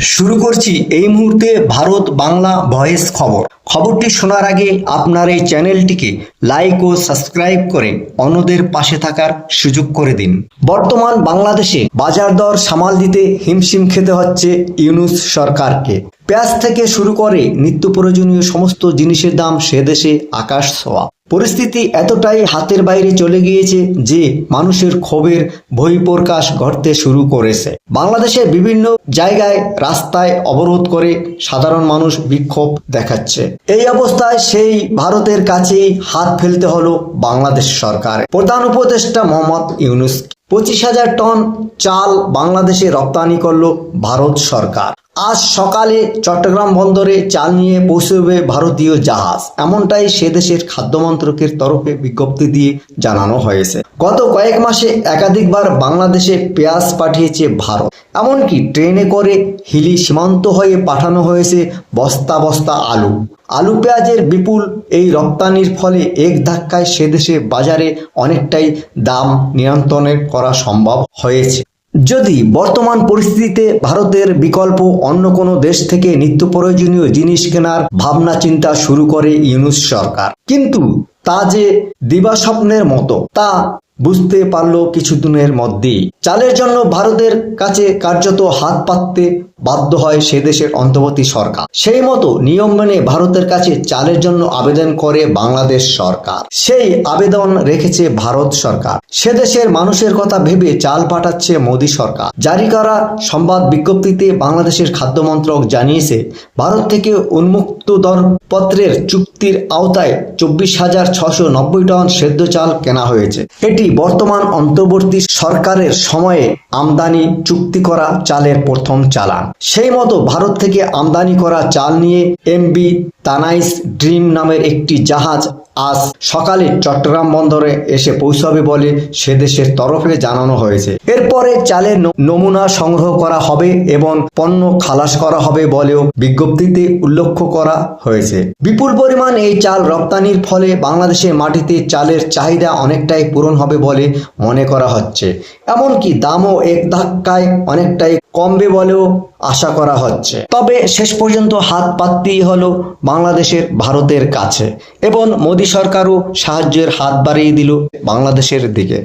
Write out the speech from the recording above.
শুরু করছি এই মুহূর্তে ভারত বাংলা ভয়েস খবর। খবরটি শোনার আগে আপনার এই চ্যানেলটিকে লাইক ও সাবস্ক্রাইব করে অন্যদের পাশে থাকার সুযোগ করে দিন। বর্তমান বাংলাদেশে বাজার দর সামাল দিতে হিমশিম খেতে হচ্ছে ইউনুস সরকারকে। পেঁয়াজ থেকে শুরু করে নিত্য প্রয়োজনীয় সমস্ত জিনিসের দাম সে দেশে আকাশ ছোঁয়া। পরিস্থিতি এতটাই হাতের বাইরে চলে গিয়েছে যে মানুষের ক্ষোভের বহিঃপ্রকাশ ঘটতে শুরু করেছে। বাংলাদেশের বিভিন্ন জায়গায় রাস্তায় অবরোধ করে সাধারণ মানুষ বিক্ষোভ দেখাচ্ছে। এই অবস্থায় সেই ভারতের কাছেই হাত ফেলতে হলো বাংলাদেশ সরকার। প্রধান উপদেষ্টা মোহাম্মদ ইউনুস। পঁচিশ হাজার টন চাল বাংলাদেশে রপ্তানি করল ভারত সরকার। আজ সকালে চট্টগ্রাম বন্দরে চাল নিয়ে পৌঁছবে ভারতীয় জাহাজ। এমনটাই সে দেশের খাদ্য মন্ত্রকের তরফে বিজ্ঞপ্তি দিয়ে জানানো হয়েছে। গত কয়েক মাসে একাধিকবার বাংলাদেশে পেঁয়াজ পাঠিয়েছে ভারত। এমনকি ট্রেনে করে হিলি সীমান্ত হয়ে পাঠানো হয়েছে বস্তা বস্তা আলু। আলু পেঁয়াজের বিপুল এই রপ্তানির ফলে এক ধাক্কায় সে দেশে বাজারে অনেকটাই দাম নিয়ন্ত্রণের করা সম্ভব হয়েছে। যদি বর্তমান পরিস্থিতিতে ভারতের বিকল্প অন্য কোনো দেশ থেকে নিত্য প্রয়োজনীয় জিনিস কেনার ভাবনা চিন্তা শুরু করে ইউনুস সরকার। কিন্তু তা যে দিবাস্বপ্নের মতো, তা বুঝতে পারল কিছুদিনের মধ্যেই। চালের জন্য ভারতের কাছে কার্যত হাত পাততে বাধ্য হয় সে দেশের অন্তর্বর্তী সরকার। সেই মতো নিয়ম মেনে ভারতের কাছে চালের জন্য আবেদন করে বাংলাদেশ সরকার। সেই আবেদন রেখেছে ভারত সরকার। সে দেশের মানুষের কথা ভেবে চাল পাঠাচ্ছে মোদী সরকার। জারি করা সংবাদ বিজ্ঞপ্তিতে বাংলাদেশের খাদ্য মন্ত্রক জানিয়েছে, ভারত থেকে উন্মুক্ত দরপত্রের চুক্তির আওতায় চব্বিশ হাজার ছশো নব্বই টন সেদ্ধ চাল কেনা হয়েছে। এটি বর্তমান অন্তর্বর্তী সরকারের সময়ে আমদানি চুক্তি করা চালের প্রথম চালান। সেই মতো ভারত থেকে আমদানি করা চাল নিয়ে এমবি তানাইস ড্রিম নামের একটি জাহাজ আজ সকালে চট্টগ্রাম বন্দরে এসে পৌঁছাবে বলে সে দেশের তরফে জানানো হয়েছে। এরপরে চালের নমুনা সংগ্রহ করা হবে এবং পণ্য খালাস করা হবে বলেও বিজ্ঞপ্তিতে উল্লেখ করা হয়েছে। বিপুল পরিমাণ এই চাল রপ্তানির ফলে বাংলাদেশের মাটিতে চালের চাহিদা অনেকটাই পূরণ হবে বলে মনে করা হচ্ছে। এমনকি দামও এক ধাক্কায় অনেকটাই কমবে বলেও আশা করা হচ্ছে। তবে শেষ পর্যন্ত হাত পাততেই হলো বাংলাদেশের ভারতের কাছে এবং মোদী সরকারও সাহায্যের হাত বাড়িয়ে দিল বাংলাদেশের দিকে।